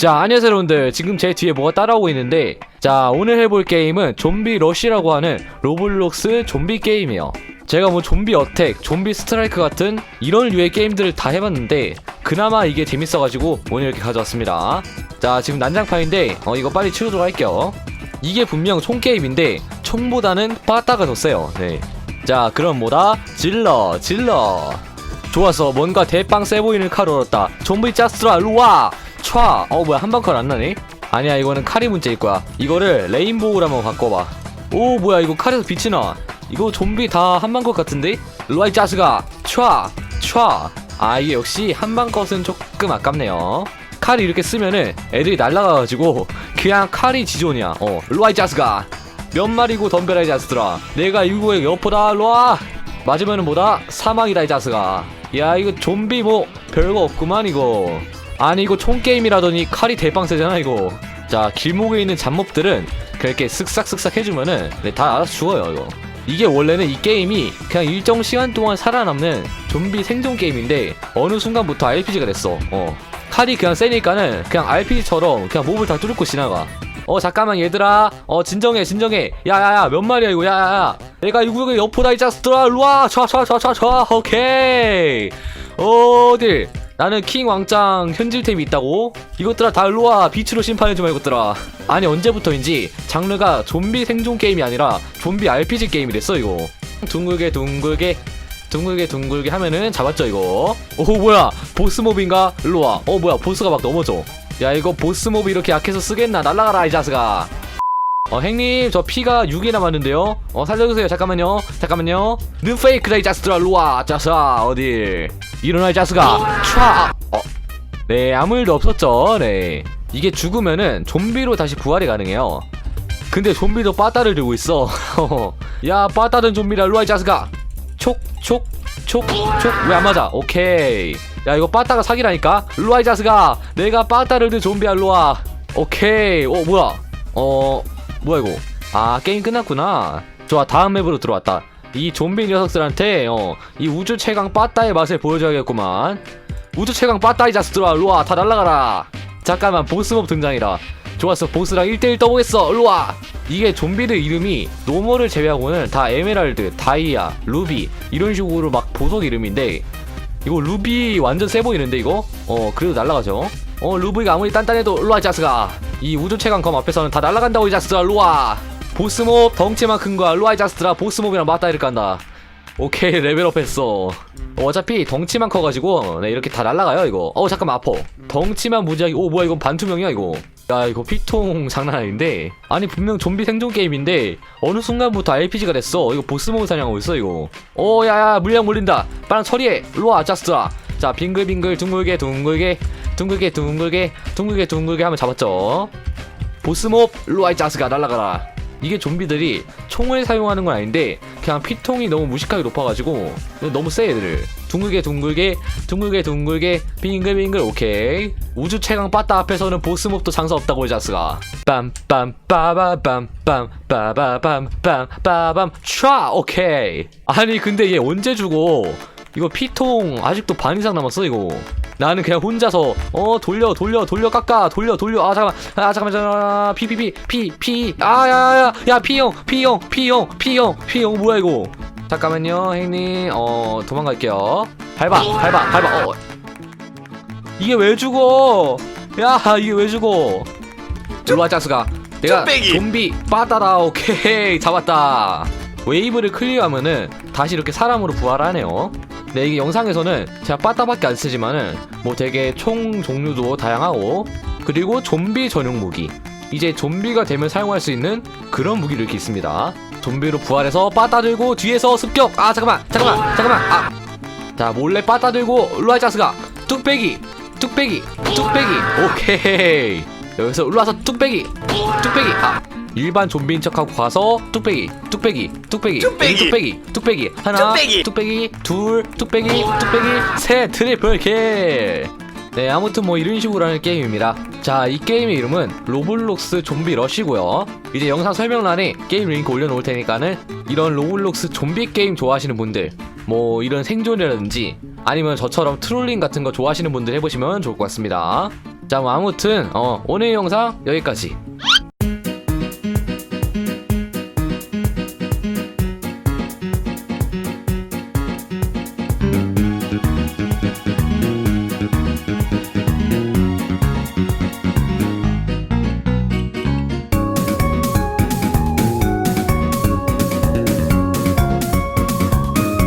자, 안녕하세요, 여러분들. 지금 제 뒤에 뭐가 따라오고 있는데, 자, 오늘 해볼 게임은 좀비 러쉬라고 하는 로블록스 좀비 게임이에요. 제가 뭐 좀비 어택, 좀비 스트라이크 같은 이런 류의 게임들을 다 해봤는데, 그나마 이게 재밌어가지고 오늘 이렇게 가져왔습니다. 자, 지금 난장판인데, 어, 이거 빨리 치우도록 할게요. 이게 분명 총 게임인데, 총보다는 빠따가 더 세요. 네. 자, 그럼 뭐다? 질러, 질러. 좋았어 뭔가 대빵 세 보이는 칼을 얻었다 좀비 짜스라 루와 촤. 어 뭐야 한방 칼안 나네? 아니야 이거는 칼이 문제일 거야. 이거를 레인보우로 한번 바꿔봐. 오 뭐야 이거 칼에서 빛이 나. 이거 좀비 다 한 방 컷 같은데? 루와 이 짜스가 촤 촤 아 이게 역시 한 방 컷은 조금 아깝네요. 칼이 이렇게 쓰면은 애들이 날아가가지고 그냥 칼이 지존이야. 어 루와 이 짜스가 몇 마리고 덤벼라 이 자스들아. 내가 이구의 여포다 로아 맞으면은 뭐다? 사망이다 이 자스가 야 이거 좀비 뭐 별거 없구만 이거 아니 이거 총게임이라더니 칼이 대빵 세잖아 이거 자 길목에 있는 잡몹들은 그렇게 쓱싹쓱싹 해주면은 네, 다 알아서 죽어요 이거 이게 원래는 이 게임이 그냥 일정 시간 동안 살아남는 좀비 생존 게임인데 어느 순간부터 RPG가 됐어 어 칼이 그냥 세니까는 그냥 RPG처럼 그냥 몹을 다 뚫고 지나가 어 잠깐만 얘들아 어 진정해 진정해 야야야 몇 마리야 이거 야야야 내가 이 구역의 여포다 이 자스들아 일로와 촤촤촤촤 오케이 어딜 나는 킹 왕짱 현질템이 있다고? 이것들아 다 일로와. 빛으로 심판해주마 이것들아. 아니 언제부터인지 장르가 좀비 생존 게임이 아니라 좀비 RPG 게임이 됐어 이거. 둥글게 둥글게 둥글게 둥글게 하면은 잡았죠 이거. 오 뭐야. 보스몹인가? 일로와. 어 뭐야. 보스가 막 넘어져. 야 이거 보스몹이 이렇게 약해서 쓰겠나? 날라가라 이 자스가 어 행님 저 피가 6이 남았는데요. 어 살려주세요. 잠깐만요. 잠깐만요. 눈 페이크다 이 자스들아. 일로와 자스아. 어디 일어나 이 자스가 촤 어. 네 아무 일도 없었죠. 네. 이게 죽으면은 좀비로 다시 부활이 가능해요. 근데 좀비도 빠따를 들고 있어. 야 빠따든 좀비라 일로와 이 자스가. 촉촉촉촉. 왜 안 맞아? 오케이. 야 이거 빠따가 사기라니까? 일로와 이 자스가. 내가 빠따를 든 좀비야 일로와. 오케이. 어 뭐야? 어 뭐야 이거? 아 게임 끝났구나. 좋아 다음 맵으로 들어왔다 이 좀비 녀석들한테 어 이 우주 최강 빠따의 맛을 보여줘야겠구만. 우주 최강 빠따 이 자스들아 일로와. 다 날라가라. 잠깐만 보스몹 등장이라. 좋았어. 보스랑 1대1 떠보겠어. 일로와. 이게 좀비들 이름이 노멀을 제외하고는 다 에메랄드 다이아 루비 이런 식으로 막 보석 이름인데 이거 루비 완전 세 보이는데 이거? 어 그래도 날라가죠. 어 루비가 아무리 단단해도 일로와 이 자스가 이 우주 최강 검 앞에서는 다 날라간다고 이 자스들아. 일로와 보스몹 덩치만 큰 거야 일로와 이 자스들아 보스몹이랑 맞다 이렇게 한다. 오케이 레벨업 했어. 어, 어차피 덩치만 커가지고 네, 이렇게 다 날라가요 이거. 어 잠깐만 아파 덩치만 무지하게 오 뭐야 이건 반투명이야 이거. 야 이거 피통 장난 아닌데. 아니 분명 좀비 생존 게임인데 어느 순간부터 RPG가 됐어. 이거 보스몹 사냥하고 있어 이거. 오 야야 물량 몰린다. 빨리 처리해. 자스들아 자 빙글빙글 둥글게 둥글게 둥글게 둥글게 둥글게 둥글게 하면 잡았죠. 보스몹 일로와 이 자스가 날라가라 이게 좀비들이 총을 사용하는 건 아닌데 그냥 피통이 너무 무식하게 높아가지고 너무 세 얘들을. 둥글게 둥글게 둥글게 둥글게 빙글빙글 오케이. 우주 최강 빠따 앞에서는 보스몹도 장사 없다고 이 자스가. 빰빰 빠바밤 빰 빠바밤 빰 빠밤 촤 오케이. 아니 근데 얘 언제 죽어? 이거 피통 아직도 반 이상 남았어 이거 나는 그냥 혼자서 어 돌려 돌려 돌려 깎아 돌려 돌려. 아 잠깐만. 아 잠깐만 잠깐만. 피피피 피피. 아야야야. 야 피용 피용 피용 피용 피용 뭐야 이거? 잠깐만요 형님. 어 도망갈게요. 밟아 밟아 밟아. 어 이게 왜 죽어? 야 이게 왜 죽어? 일로와 짜스가. 내가 뚝배기. 좀비 빠따라 오케이. 잡았다. 웨이브를 클리어하면은 다시 이렇게 사람으로 부활하네요 네 이게 영상에서는 제가 빠따밖에 안 쓰지만은 뭐 되게 총 종류도 다양하고 그리고 좀비 전용 무기. 이제 좀비가 되면 사용할 수 있는 그런 무기를 이렇게 있습니다. 좀비로 부활해서 빠따 들고 뒤에서 습격. 아 잠깐만 잠깐만 잠깐만. 아 자 몰래 빠따 들고 일로와 자스가 뚝배기 뚝배기 뚝배기. 오케이. 여기서 올라와서 뚝배기 뚝배기. 아 일반 좀비인 척하고 가서 뚝배기 뚝배기 뚝배기 뚝배기. 뚝배기 뚝배기 하나 뚝배기. 뚝배기 둘 뚝배기 뚝배기 셋 트리플 킬 네, 아무튼 뭐 이런 식으로 하는 게임입니다. 자, 이 게임의 이름은 로블록스 좀비 러시고요. 이제 영상 설명란에 게임 링크 올려놓을 테니까는 이런 로블록스 좀비 게임 좋아하시는 분들, 뭐 이런 생존이라든지 아니면 저처럼 트롤링 같은 거 좋아하시는 분들 해보시면 좋을 것 같습니다. 자, 뭐 아무튼 어, 오늘 영상 여기까지.